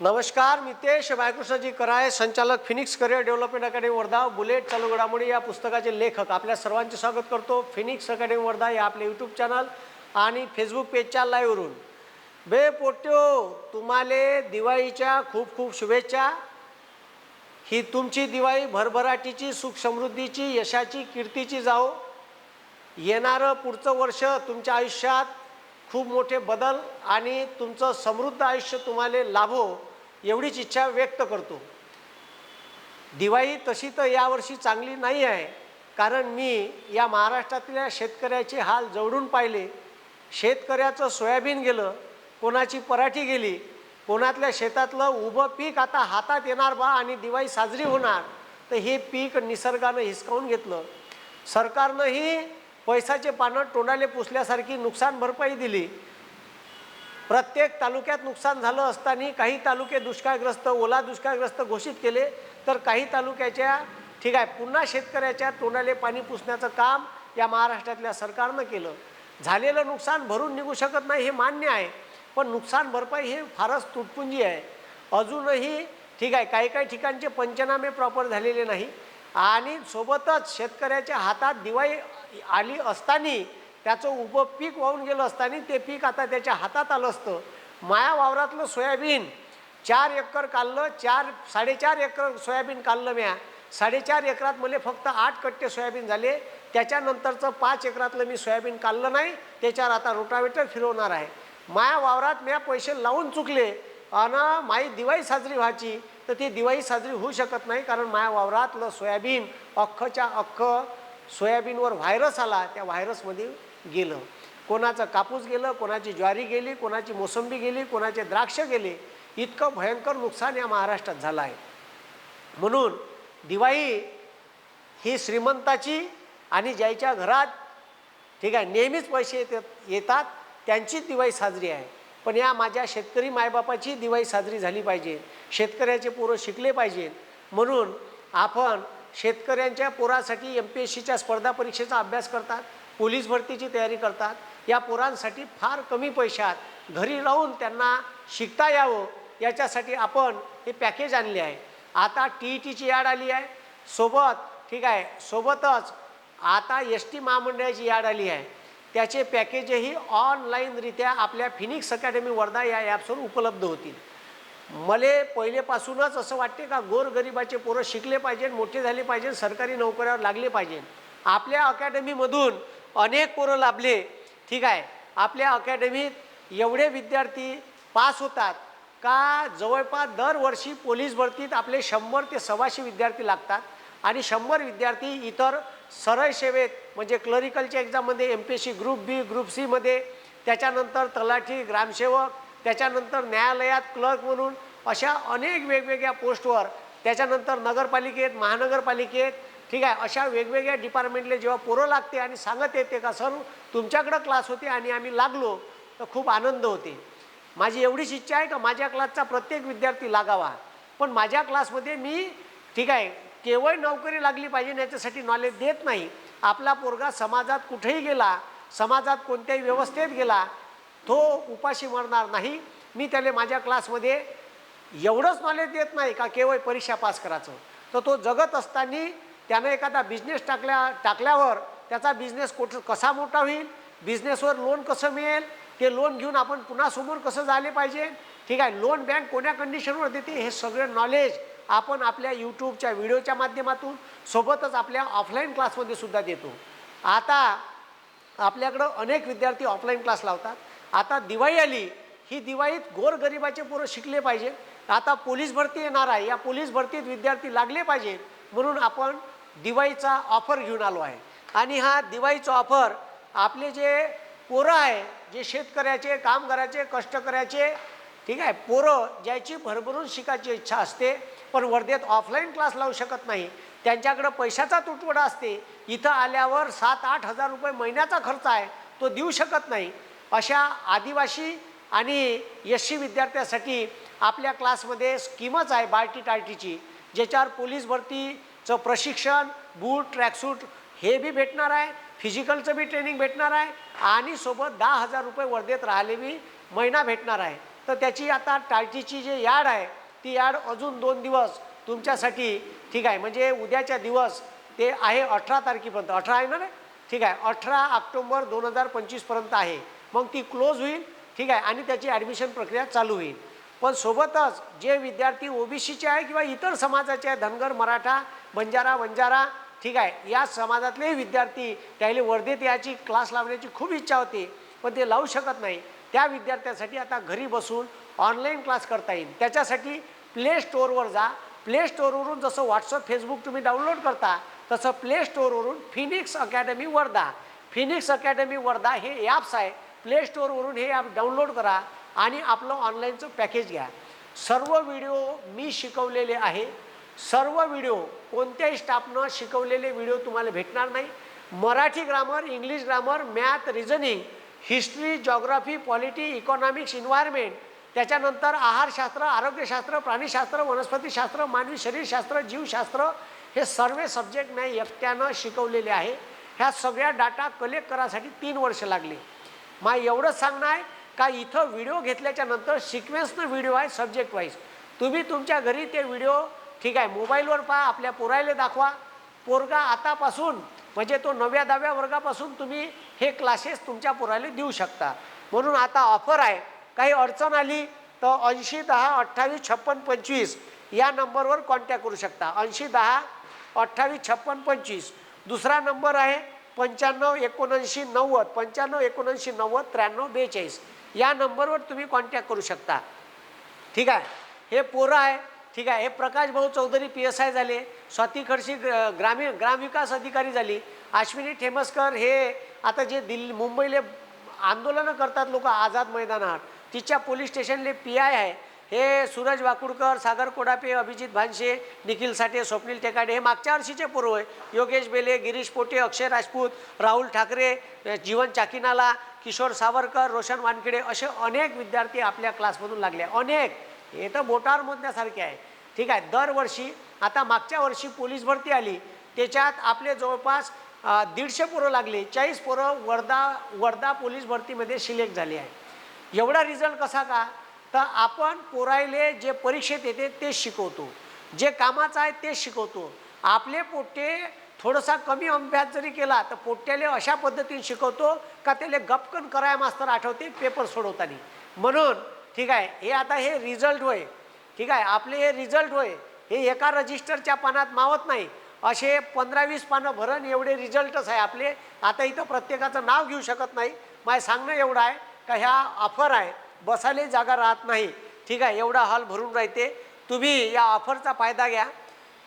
नमस्कार मितेश बायकृष्णजी कराय संचालक Phoenix career development academy Wardha bullet चालू घडामोडी या पुस्तकाचे लेखक. आपल्या सर्वांचे स्वागत करतो फिनिक्स अकॅडमी वर्धा या आपले यूट्यूब चॅनल आणि फेसबुक पेजच्या लाईव्हवरून बे पोट्यो तुम्हाले दिवाळीच्या खूप खूप शुभेच्छा. ही तुमची दिवाळी भरभराटीची सुख समृद्धीची यशाची कीर्तीची जाओ येणारं पुढचं वर्ष तुमच्या आयुष्यात खूप मोठे बदल आणि तुमचं समृद्ध आयुष्य तुम्हाला लाभो एवढीच इच्छा व्यक्त करतो. दिवाळी तशी तर यावर्षी चांगली नाही आहे. कारण मी या महाराष्ट्रातल्या शेतकऱ्याचे हाल जवळून पाहिले. शेतकऱ्याचं सोयाबीन गेलं कोणाची पराठी गेली कोणातल्या शेतातलं उभं पीक आता हातात येणार बा आणि दिवाळी साजरी होणार तर हे पीक निसर्गानं हिसकावून घेतलं. सरकारनंही पैसाचे पानं तोंडाले पुसल्यासारखी नुकसान भरपाई दिली. प्रत्येक तालुक्यात नुकसान झालं असताना काही तालुके दुष्काळग्रस्त ओला दुष्काळग्रस्त घोषित केले तर काही तालुक्याच्या ठीक आहे पुन्हा शेतकऱ्याच्या तोंडाले पाणी पुसण्याचं काम या महाराष्ट्रातल्या सरकारनं केलं. झालेलं नुकसान भरून निघू शकत नाही हे मान्य आहे पण नुकसान भरपाई हे फारच तुटपुंजी आहे. अजूनही ठीक आहे काही काही ठिकाणचे पंचनामे प्रॉपर झालेले नाही आणि सोबतच शेतकऱ्याच्या हातात दिवाळी आली असताना त्याचं उभं पीक वाहून गेलं असताना ते पीक आता त्याच्या हातात आलं असतं. माया वावरातलं सोयाबीन चार एकर काढलं चार साडेचार एकर सोयाबीन काढलं म्या. साडेचार एकरात मला फक्त आठ कट्टे सोयाबीन झाले. त्याच्यानंतरचं पाच एकरातलं मी सोयाबीन काढलं नाही. त्याच्यावर आता रोटावेटर फिरवणार आहे. माया वावरात म्या पैसे लावून चुकले. आणि माई दिवाळी साजरी व्हायची तर ती दिवाळी साजरी होऊ शकत नाही कारण माया वावरातलं सोयाबीन अख्खच्या अख्ख सोयाबीनवर व्हायरस आला त्या व्हायरसमध्ये गेलं. कोणाचं कापूस गेलं कोणाची ज्वारी गेली कोणाची मोसंबी गेली कोणाचे द्राक्ष गेले इतकं भयंकर नुकसान या महाराष्ट्रात झालं आहे. म्हणून दिवाळी ही श्रीमंताची आणि ज्याच्या घरात ठीक आहे नेहमीच पैसे येतात येतात त्यांचीच दिवाळी साजरी आहे. पण या माझ्या शेतकरी मायबापाची दिवाळी साजरी झाली पाहिजे. शेतकऱ्याचे पोरं शिकले पाहिजे म्हणून आपण शेतकऱ्यांच्या पोरासाठी एम पी एस सीच्या स्पर्धा परीक्षेचा अभ्यास करतात पोलीस भरतीची तयारी करतात. या पोरांसाठी फार कमी पैशात घरी राहून त्यांना शिकता यावं याच्यासाठी आपण हे पॅकेज आणले आहे. आता टी ई टीची याड आली आहे. सोबत ठीक आहे सोबतच आता एस टी महामंडळाची याड आली आहे. त्याचे पॅकेजही ऑनलाईनरित्या आपल्या फिनिक्स अकॅडमी वर्धा या ॲप्सवर उपलब्ध होतील. मले पहिलेपासूनच असं वाटते का गोरगरिबाचे पोरं शिकले पाहिजे मोठे झाले पाहिजे सरकारी नोकऱ्यावर लागले पाहिजे आपल्या अकॅडमीमधून अनेक पोरं लाभले. ठीक आहे. आपल्या अकॅडमीत एवढे विद्यार्थी पास होतात का जवळपास दरवर्षी पोलीस भरतीत आपले शंभर ते सव्वाशे विद्यार्थी लागतात आणि शंभर विद्यार्थी इतर सरळ सेवेत म्हणजे क्लरिकलच्या एक्झाममध्ये M P S C group B group सीमध्ये त्याच्यानंतर तलाठी ग्रामसेवक त्याच्यानंतर न्यायालयात क्लर्क म्हणून अशा अनेक वेगवेगळ्या पोस्टवर त्याच्यानंतर नगरपालिकेत महानगरपालिकेत ठीक आहे अशा वेगवेगळ्या डिपार्टमेंटले जेव्हा पोरं लागते आणि सांगत येते का सर तुमच्याकडं क्लास होते आणि आम्ही लागलो तर खूप आनंद होते. माझी एवढीच इच्छा आहे का माझ्या क्लासचा प्रत्येक विद्यार्थी लागावा. पण माझ्या क्लासमध्ये मी ठीक आहे केवळ नोकरी लागली पाहिजे याच्यासाठी नॉलेज देत नाही. आपला पोरगा समाजात कुठेही गेला समाजात कोणत्याही व्यवस्थेत गेला तो उपाशी मरणार नाही. मी त्याला माझ्या क्लासमध्ये एवढंच नॉलेज देत नाही का केवळ परीक्षा पास करायचं. तर तो जगत असताना त्यानं एखादा बिझनेस टाकल्या टाकल्यावर त्याचा बिझनेस कुठं कसा मोठा होईल? बिझनेसवर लोन कसं मिळेल? ते लोन घेऊन आपण पुन्हा समोर कसं झाले पाहिजे? ठीक आहे लोन बँक कोण्या कंडिशनवर देते? हे सगळं नॉलेज आपण आपल्या यूट्यूबच्या व्हिडिओच्या माध्यमातून सोबतच आपल्या ऑफलाईन क्लासमध्ये सुद्धा देतो. आता आपल्याकडं अनेक विद्यार्थी ऑफलाईन क्लास लावतात. आता दिवाळी आली ही दिवाळीत गोरगरिबाचे पोरं शिकले पाहिजे. आता पोलीस भरती येणार आहे या पोलीस भरतीत विद्यार्थी लागले पाहिजे म्हणून आपण दिवाळीचा ऑफर घेऊन आलो आहे. आणि हा दिवाळीचा ऑफर आपले जे पोरं आहे जे शेतकऱ्याचे कामगाराचे कष्टकऱ्याचे ठीक आहे पोरं ज्याची भरभरून शिकायची इच्छा असते पण वर्धेत ऑफलाईन क्लास लावू शकत नाही. त्यांच्याकडं पैशाचा तुटवडा असते. इथं आल्यावर सात आठ हजार रुपये महिन्याचा खर्च आहे तो देऊ शकत नाही. अशा आदिवासी आणि एस सी विद्यार्थ्यासाठी आपल्या क्लासमध्ये स्कीमच आहे बार्टी टार्टीची ज्याच्यावर पोलीस भरतीचं प्रशिक्षण बूट ट्रॅकसूट हे बी भेटणार आहे फिजिकलचं बी ट्रेनिंग भेटणार आहे आणि सोबत दहा हजार रुपये वर्धेत राहिले बी महिना भेटणार आहे. तर त्याची आता टाळटीची जे याड आहे ती याड अजून दोन दिवस तुमच्यासाठी ठीक आहे. म्हणजे उद्याच्या दिवस ते आहे अठरा तारखेपर्यंत. अठरा आहे ना ठीक आहे. अठरा ऑक्टोंबर दोन हजार पंचवीसपर्यंत आहे. मग ती क्लोज होईल ठीक आहे आणि त्याची ॲडमिशन प्रक्रिया चालू होईल. पण सोबतच जे विद्यार्थी ओबीसीचे आहे किंवा इतर समाजाचे आहे धनगर मराठा बंजारा वंजारा ठीक आहे या समाजातले विद्यार्थी त्याला वर्धेत याची क्लास लावण्याची खूप इच्छा होती पण ते लावू शकत नाही. त्या विद्यार्थ्यासाठी आता घरी बसून ऑनलाईन क्लास करता येईल. त्याच्यासाठी प्ले स्टोअरवर जा. प्ले स्टोअरवरून जसं व्हॉट्सअप फेसबुक तुम्ही डाउनलोड करता तसं play स्टोअरवरून Phoenix academy Wardha Phoenix academy Wardha हे ॲप्स आहे. प्ले स्टोअरवरून हे ॲप डाउनलोड करा आणि आपलं ऑनलाईनचं पॅकेज घ्या. सर्व व्हिडिओ मी शिकवलेले आहे. सर्व व्हिडिओ कोणत्याही स्टाफनं शिकवलेले व्हिडिओ तुम्हाला भेटणार नाही. Marathi grammar English grammar math reasoning history geography polity economics environment त्याच्यानंतर आहारशास्त्र आरोग्यशास्त्र प्राणीशास्त्र वनस्पतीशास्त्र मानवी शरीरशास्त्र जीवशास्त्र हे सर्व सब्जेक्ट मी एकट्यानं शिकवलेले आहे. ह्या सगळ्या डाटा कलेक्ट करायसाठी तीन वर्ष लागली. मा एवढंच सांगणं आहे का इथं व्हिडिओ घेतल्याच्या नंतर सिक्वेन्सनं व्हिडिओ आहे सब्जेक्ट वाईज तुम्ही तुमच्या घरी ते व्हिडिओ ठीक आहे मोबाईलवर पहा आपल्या पोरायला दाखवा. पोरगा आतापासून म्हणजे तो नव्या दहाव्या वर्गापासून तुम्ही हे क्लासेस तुमच्या पोराला देऊ शकता. म्हणून आता ऑफर आहे. काही अडचण आली तर ऐंशी दहा अठ्ठावीस छप्पन पंचवीस या नंबरवर कॉन्टॅक्ट करू शकता. ऐंशी दहा अठ्ठावीस छप्पन पंचवीस. दुसरा नंबर आहे पंच्याण्णव एकोणऐंशी नव्वद पंच्याण्णव एकोणऐंशी नव्वद त्र्याण्णव बेचाळीस. या नंबरवर तुम्ही कॉन्टॅक्ट करू शकता. ठीक आहे? हे पोरं आहे. ठीक आहे? हे प्रकाश भाऊ चौधरी पी एस आय झाले. स्वाती खडशी ग्रामीण ग्रामविकास अधिकारी झाली. अश्विनी ठेमसकर हे आता जे दिल्ली मुंबईले आंदोलनं करतात लोक आझाद मैदानावर तिच्या पोलीस स्टेशनले पी आय आहे. हे सूरज वाकुडकर सागर कोडापे अभिजित भानशे निखिल साठे स्वप्नील टेकाडे हे मागच्या वर्षीचे पूर्व आहे. योगेश बेले गिरीश पोटे अक्षय राजपूत राहुल ठाकरे जीवन चाकिनाला किशोर सावरकर रोशन वानखेडे असे अनेक विद्यार्थी आपल्या क्लासमधून लागले. अनेक. हे तर बोटावर मोजण्यासारखे आहे. ठीक आहे. दरवर्षी आता मागच्या वर्षी पोलीस भरती आली. त्याच्यात आपले जवळपास दीडशे पोरं लागले. चाळीस पोरं वर्धा वर्धा पोलीस भरतीमध्ये सिलेक्ट झाली आहे एवढा रिझल्ट कसा का? तर आपण पोरायले जे परीक्षेत येते ते शिकवतो. जे कामाचं आहे ते शिकवतो. आपले पोट्टे थोडासा कमी अभ्यास जरी केला तर पोट्ट्याले अशा पद्धतीने शिकवतो का त्याला गपकन कराय मास्तर आठवते पेपर सोडवताना. म्हणून ठीक आहे हे आता हे रिझल्ट होय. ठीक आहे आपले हे रिझल्ट होय. हे एका रजिस्टरच्या पानात मावत नाही. असे पंधरा वीस पानं भरण एवढे रिझल्टच आहे आपले. आता इथं प्रत्येकाचं नाव घेऊ शकत नाही. माझं सांगणं एवढं आहे का ह्या ऑफर आहे. बसायला जागा राहत नाही. ठीक आहे एवढा हॉल भरून राहते. तुम्ही या ऑफरचा फायदा घ्या.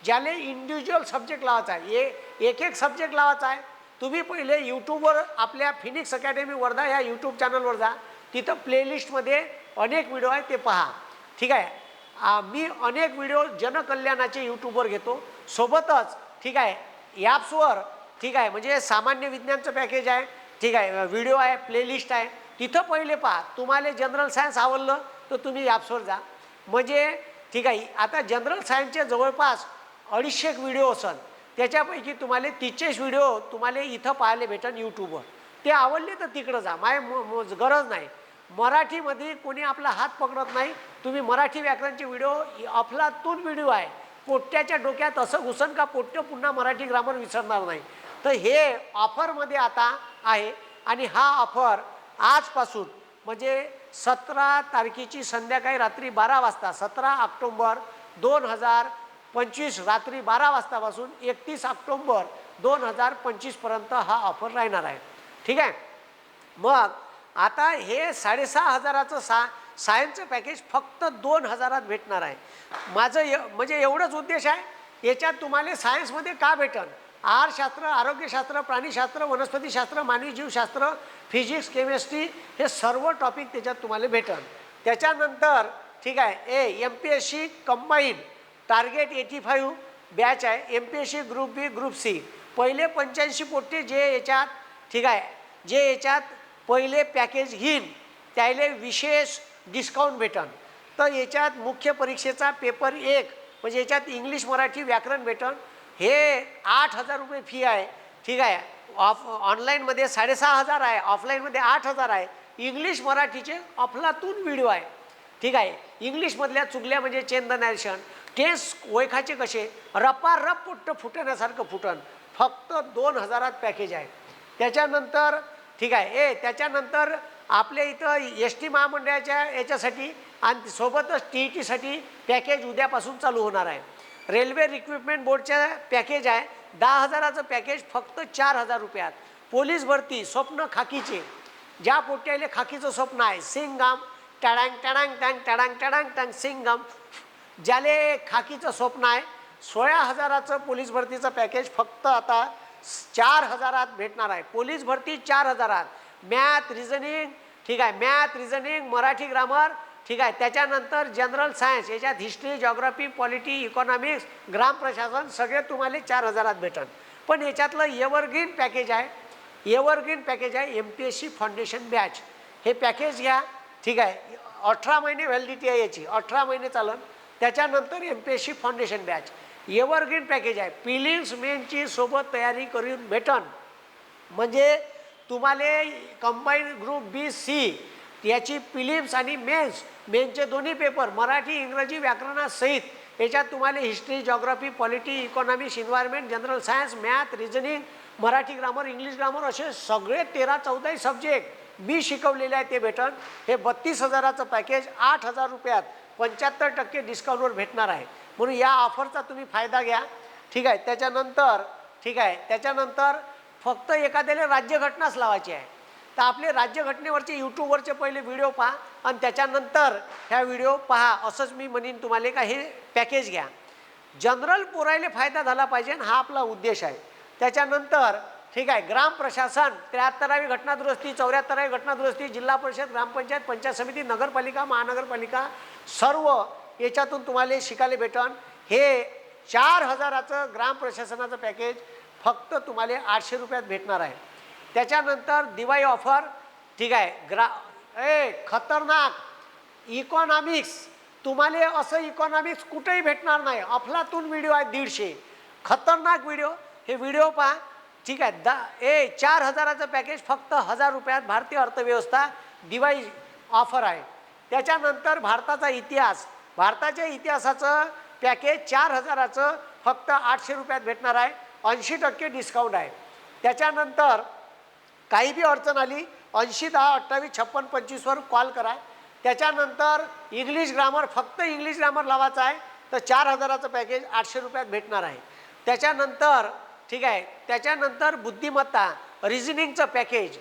ज्याने इंडिव्हिज्युअल सब्जेक्ट लावायचा आहे. ए एक एक सब्जेक्ट लावायचा आहे. तुम्ही पहिले यूट्यूबवर आपल्या फिनिक्स अकॅडमी वर्धा या यूट्यूब चॅनलवर जा. तिथं प्लेलिस्टमध्ये अनेक व्हिडिओ आहे ते पहा. ठीक आहे? मी अनेक व्हिडिओ जनकल्याणाचे यूट्यूबवर घेतो. सोबतच ठीक आहे ॲप्सवर ठीक आहे म्हणजे सामान्य विज्ञानचं पॅकेज आहे. ठीक आहे व्हिडिओ आहे प्लेलिस्ट आहे. तिथं पहिले पहा तुम्हाला जनरल सायन्स आवडलं तर तुम्ही ॲप्सवर जा. म्हणजे ठीक आहे आता जनरल सायन्सचे जवळपास अडीचशे व्हिडिओ असन त्याच्यापैकी तुम्हाला तीसशेच व्हिडिओ तुम्हाला इथं पाहायला भेटन यूट्यूबवर ते आवडले तर तिकडं जा माय म- गरज नाही. मराठीमध्ये कोणी आपला हात पकडत नाही तुम्ही मराठी व्याकरणचे व्हिडिओ अफलातून व्हिडिओ आहे. पोट्ट्याच्या डोक्यात असं घुसन का पोट्ट पुन्हा मराठी ग्रामर विसरणार नाही. तर हे ऑफरमध्ये आता आहे आणि हा ऑफर आजपासून म्हणजे सतरा तारखेची संध्याकाळी रात्री बारा वाजता सतरा ऑक्टोंबर दोन हजार पंचवीस रात्री बारा वाजतापासून एकतीस ऑक्टोंबर दोन हजार पंचवीसपर्यंत हा ऑफर राहणार आहे. ठीक आहे? मग आता हे साडेसहा हजाराचं सा सायन्सचं पॅकेज फक्त दोन हजारात भेटणार आहे. माझं य म्हणजे एवढंच उद्देश आहे याच्यात तुम्हाला सायन्समध्ये का भेटन? आहारशास्त्र आरोग्यशास्त्र प्राणीशास्त्र वनस्पतीशास्त्र मानवी जीवशास्त्र फिजिक्स केमिस्ट्री हे सर्व टॉपिक त्याच्यात तुम्हाला भेटन. त्याच्यानंतर ठीक आहे A M P S C combine target eighty five batch आहे. M P S C group B group C पहिले पंच्याऐंशी पोट्टे जे याच्यात ठीक आहे जे याच्यात पहिले पॅकेज घेईन त्याले विशेष डिस्काउंट भेटन. तर याच्यात मुख्य परीक्षेचा पेपर एक म्हणजे याच्यात इंग्लिश मराठी व्याकरण भेटन. हे आठ हजार रुपये फी आहे. ठीक आहे. ऑफ ऑनलाईनमध्ये साडेसहा हजार आहे. ऑफलाईनमध्ये आठ हजार आहे. इंग्लिश मराठीचे अफलातून व्हिडिओ आहे. ठीक आहे. इंग्लिशमधल्या चुगल्या म्हणजे चेन द नॅरेशन टेस्ट वैखाचे कसे? रपारप पुट्ट फुटण्यासारखं फुटण. फक्त दोन हजारात पॅकेज आहे. त्याच्यानंतर ठीक आहे. ए त्याच्यानंतर आपल्या इथं एस टी महामंडळाच्या याच्यासाठी आणि सोबतच टी ई टीसाठी पॅकेज उद्यापासून चालू होणार आहे. रेल्वे रिक्रुटमेंट बोर्डच्या पॅकेज आहे. दहा हजाराचं पॅकेज फक्त चार हजार रुपयात. पोलीस भरती स्वप्न खाकीचे. ज्या पोट्याले खाकीचं स्वप्न आहे सिंगाम टडांग टडांग टँग टडांग टडांग टँग सिंगम ज्याले खाकीचं स्वप्न आहे सोळा हजाराचं पोलीस भरतीचं पॅकेज फक्त आता चार हजारात भेटणार आहे. पोलीस भरती चार हजारात. मॅथ रिझनिंग ठीक आहे मॅथ रिझनिंग मराठी ग्रामर ठीक आहे त्याच्यानंतर जनरल सायन्स याच्यात हिस्ट्री जॉग्राफी पॉलिटी इकॉनॉमिक्स ग्राम प्रशासन सगळे तुम्हाला चार हजारात भेटन. पण याच्यातलं एव्हरग्रीन पॅकेज आहे एव्हरग्रीन पॅकेज आहे M P S C foundation batch हे पॅकेज घ्या ठीक आहे. अठरा महिने व्हॅलिडिटी आहे याची अठरा महिने चालन. त्याच्यानंतर M P S C foundation batch evergreen package आहे. पिलिम्स मेनची सोबत तयारी करून भेटन. म्हणजे तुम्हाला कंबाईन ग्रुप बी सी याची पिलिम्स आणि मेन्स मेनचे दोन्ही पेपर मराठी इंग्रजी व्याकरणासहित. याच्यात तुम्हाला history geography polity economics environment general science math reasoning Marathi grammar English grammar असे सगळे तेरा चौदाही सब्जेक्ट मी शिकवलेले आहे ते भेटन हे बत्तीस हजाराचं पॅकेज आठ हजार रुपयात पंच्याहत्तर टक्के डिस्काउंटवर भेटणार आहे. म्हणून या ऑफरचा तुम्ही फायदा घ्या. ठीक आहे त्याच्यानंतर ठीक आहे त्याच्यानंतर फक्त एखाद्याला राज्यघटनाच लावायची आहे. तर आपले राज्यघटनेवरचे यूट्यूबवरचे पहिले व्हिडिओ पहा आणि त्याच्यानंतर ह्या व्हिडिओ पहा. असंच मी म्हणेन तुम्हाला का हे पॅकेज घ्या. जनरल पोरायले फायदा झाला पाहिजे हा आपला उद्देश आहे. त्याच्यानंतर ठीक आहे ग्राम प्रशासन त्र्याहत्तरावी घटनादुरुस्ती चौऱ्याहत्तरावी घटनादुरुस्ती जिल्हा परिषद ग्रामपंचायत पंचायत समिती नगरपालिका महानगरपालिका सर्व याच्यातून तुम्हाला शिकायला भेटन. हे चार हजाराचं ग्राम प्रशासनाचं पॅकेज फक्त तुम्हाला आठशे रुपयात भेटणार आहे. त्याच्यानंतर दिवाळी ऑफर ठीक आहे. ग्रा ए खतरनाक. इकॉनॉमिक्स तुम्हाला असं इकॉनॉमिक्स कुठेही भेटणार नाही. अफलातून व्हिडिओ आहे दीडशे. खतरनाक व्हिडिओ हे व्हिडिओ पहा. ठीक आहे. दा ए चार हजाराचं पॅकेज फक्त हजार रुपयात भारतीय अर्थव्यवस्था दिवाळी ऑफर आहे. त्याच्यानंतर भारताचा इतिहास. भारताच्या इतिहासाचं पॅकेज चार हजाराचं फक्त आठशे रुपयात भेटणार आहे. ऐंशी टक्के डिस्काउंट आहे. त्याच्यानंतर काही बी अडचण आली ऐंशी दहा अठ्ठावीस छप्पन पंचवीसवर कॉल करा. त्याच्यानंतर इंग्लिश ग्रामर फक्त इंग्लिश ग्रामर लावायचं आहे तर चार हजाराचं पॅकेज आठशे रुपयात भेटणार आहे. त्याच्यानंतर ठीक आहे त्याच्यानंतर बुद्धिमत्ता रिझनिंगचं पॅकेज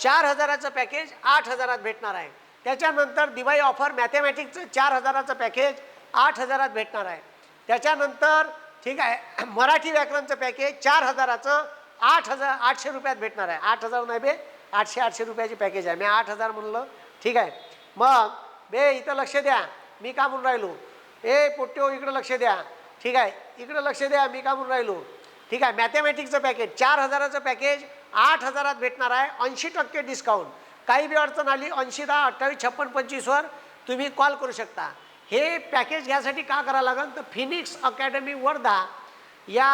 चार हजाराचं पॅकेज आठ हजारात भेटणार आहे. त्याच्यानंतर दिवाळी ऑफर मॅथमॅटिक्सचं चार हजाराचं पॅकेज आठ हजारात भेटणार आहे. त्याच्यानंतर ठीक आहे मराठी व्याकरणचं पॅकेज चार हजाराचं आठ हजार आठशे रुपयात भेटणार आहे. आठ हजार नाही बे आठशे आठशे रुपयाची पॅकेज आहे. मी आठ हजार म्हणलं. ठीक आहे. मग बे इथं लक्ष द्या. मी का म्हणून राहिलो? ए पोट्यो इकडं लक्ष द्या. ठीक आहे. इकडं लक्ष द्या. मी का म्हणून राहिलो? ठीक आहे. मॅथमॅटिक्सचं पॅकेज चार हजाराचं पॅकेज आठ हजारात भेटणार आहे. ऐंशी टक्के डिस्काउंट काही बी अडचण आली ऐंशी दहा अठ्ठावीस छप्पन पंचवीसवर तुम्ही कॉल करू शकता. हे पॅकेज घ्यासाठी का करावं लागेल? तर फिनिक्स अकॅडमी वर्धा या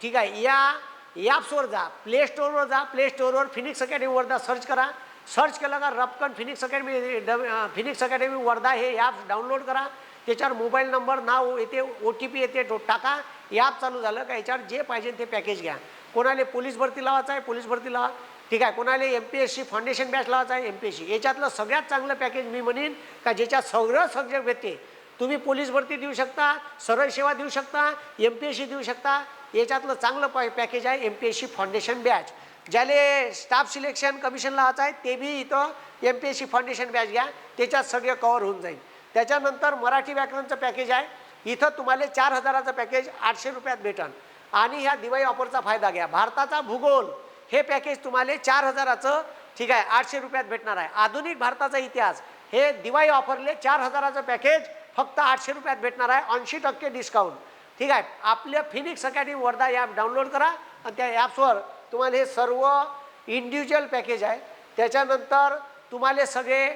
ठीक आहे. या ॲप्सवर जा प्ले स्टोअरवर जा प्ले स्टोअरवर फिनिक्स अकॅडमी वर्धा सर्च करा. सर्च केलं का रपकन फिनिक्स अकॅडमी ड फिनिक्स अकॅडमी वर्धा हे ॲप डाउनलोड करा. त्याच्यावर मोबाईल नंबर नाव येते ओ टी पी येते टाका. ॲप चालू झालं का याच्यावर जे पाहिजे ते पॅकेज घ्या. कोणाला पोलीस भरती लावायचं आहे पोलीस भरती लावा. ठीक आहे कोणाला M P S C foundation batch लावायचा आहे एम पी एस सी याच्यातलं सगळ्यात चांगलं पॅकेज मी म्हणेन का ज्याच्यात सगळं सब्जेक्ट भेटते. तुम्ही पोलीस भरती देऊ शकता सरळ सेवा देऊ शकता एम पी एस सी देऊ शकता. याच्यातलं चांगलं पॅ पॅकेज आहे M P S C foundation batch ज्याले स्टाफ सिलेक्शन कमिशन लावायचं आहे ते बी इथं M P S C foundation batch घ्या. त्याच्यात सगळं कवर होऊन जाईल. त्याच्यानंतर मराठी व्याकरणचं पॅकेज आहे. इथं तुम्हाला चार हजाराचं पॅकेज आठशे रुपयात भेटन. आणि ह्या दिवाळी ऑफरचा फायदा घ्या. भारताचा भूगोल हे पॅकेज तुम्हाला चार हजाराचं ठीक आहे आठशे रुपयात भेटणार आहे. आधुनिक भारताचा इतिहास हे दिवाळी ऑफरले चार हजाराचं पॅकेज फक्त आठशे रुपयात भेटणार आहे. ऐंशी टक्के डिस्काउंट ठीक आहे? आपल्या Phoenix academy Wardha app download करा. आणि त्या ॲप्सवर तुम्हाला हे सर्व इंडिव्हिज्युअल पॅकेज आहे. त्याच्यानंतर तुम्हाला सगळे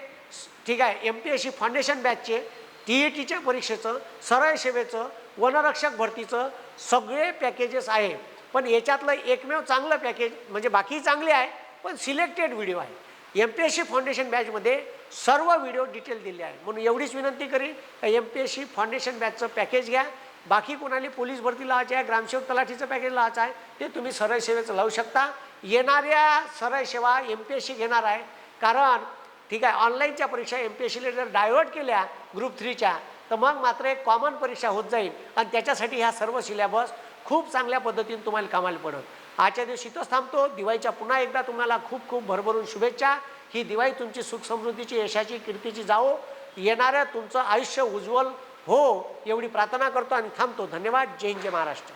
ठीक आहे M P S C foundation बॅचचे T E टीच्या परीक्षेचं सरळ सेवेचं वनरक्षक भरतीचं सगळे पॅकेजेस आहे. पण याच्यातलं एकमेव चांगलं पॅकेज म्हणजे बाकी चांगले आहे पण सिलेक्टेड व्हिडिओ आहे. M P S C foundation बॅचमध्ये सर्व व्हिडिओ डिटेल दिले आहे म्हणून एवढीच विनंती करीन M P S C foundation बॅचचं package घ्या. बाकी कोणाला पोलीस भरती लावायची आहे ग्रामसेवक तलाठीचं पॅकेज लावायचं आहे ते तुम्ही सरळ सेवेचं लावू शकता. येणाऱ्या सरळ सेवा एम पी एस सी घेणार आहे. कारण ठीक आहे ऑनलाईनच्या परीक्षा एम पी एस सीला जर डायव्हर्ट केल्या ग्रुप थ्रीच्या तर मग मात्र एक कॉमन परीक्षा होत जाईल. आणि त्याच्यासाठी ह्या सर्व सिलेबस खूप चांगल्या पद्धतीने तुम्हाला कामाला पडेल. आजच्या दिवशी इथंच थांबतो. दिवाळीच्या पुन्हा एकदा तुम्हाला खूप खूप भरभरून शुभेच्छा. ही दिवाळी तुमची सुख समृद्धीची यशाची कीर्तीची जावो. येणाऱ्या तुमचं आयुष्य उज्ज्वल हो एवढी प्रार्थना करतो आणि थांबतो. धन्यवाद. जय हिंद जय महाराष्ट्र.